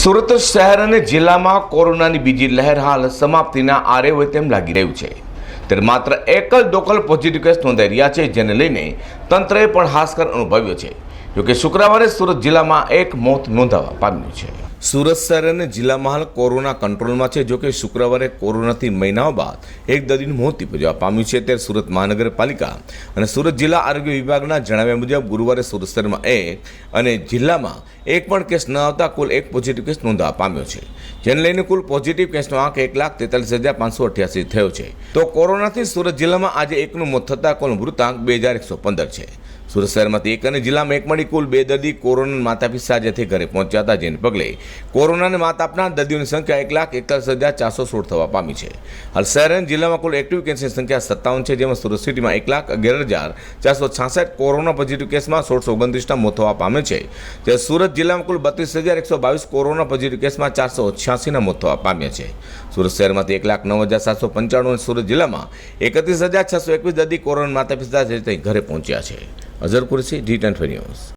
સુરત શહેર અને જિલ્લામાં કોરોનાની બીજી લહેર હાલ સમાપ્તિના આરે હોય તેમ લાગી રહ્યું છે. ત્યારે માત્ર એક જ લોકલ પોઝિટિવ કેસ નોંધાઈ રહ્યા છે, જેને લઈને તંત્રએ પણ હાસકર અનુભવ્યો છે. જોકે શુક્રવારે સુરત જિલ્લામાં એક મોત નોંધાવા પામ્યું છે. સુરત શહેર અને જિલ્લામાં હાલ કોરોના કંટ્રોલમાં છે. જોકે શુક્રવારે કોરોનાથી મહિનાઓ બાદ એક દર્દીનું મોત નિપજવા પામ્યું છે. ત્યારે સુરત મહાનગરપાલિકા અને સુરત જિલ્લા આરોગ્ય વિભાગના જણાવ્યા મુજબ ગુરુવારે સુરત શહેરમાં એક અને જિલ્લામાં એક પણ કેસ ન આવતા કુલ એક પોઝિટિવ કેસ નોંધવા પામ્યો છે. જેને લઈને કુલ પોઝિટિવ કેસનો આંક એક લાખ તેતાલીસ હજાર પાંચસો અઠ્યાસી થયો છે. તો કોરોનાથી સુરત જિલ્લામાં આજે એકનું મોત થતાં કુલ મૃતાંક બે હજાર એકસો પંદર છે. સુરત શહેરમાંથી એક અને જિલ્લામાં એક મળી કુલ બે દર્દી કોરોના માતા પિતા સાજાથી ઘરે પહોંચ્યા હતા. જેને પગલે કોરોનાને માત આપનાર દર્દીઓની સંખ્યા એક લાખ એકતાલીસ હજાર ચારસો સોળ થવા પામી છે. હાલ શહેર જિલ્લામાં કુલ એક્ટિવ કેસની સંખ્યા સત્તાવન છે, જેમાં સુરત સિટીમાં એક લાખ અગિયાર હજાર ચારસો છાસઠ કોરોના પોઝિટિવ કેસમાં સોળસો ઓગણત્રીસના મોત થવા પામે છે. જ્યારે સુરત જિલ્લામાં કુલ બત્રીસ હજાર એકસો બાવીસ કોરોના પોઝિટિવ કેસમાં ચારસો છ્યાસીના મોત થવા પામ્યા છે. સુરત શહેરમાંથી એક લાખ નવ હજાર સાતસો પંચાણું અને સુરત જિલ્લામાં એકત્રીસ હજાર છસો એકવીસ દર્દી કોરોના માતા પિતા ઘરે પહોંચ્યા છે. Azhar Qureshi D ten news.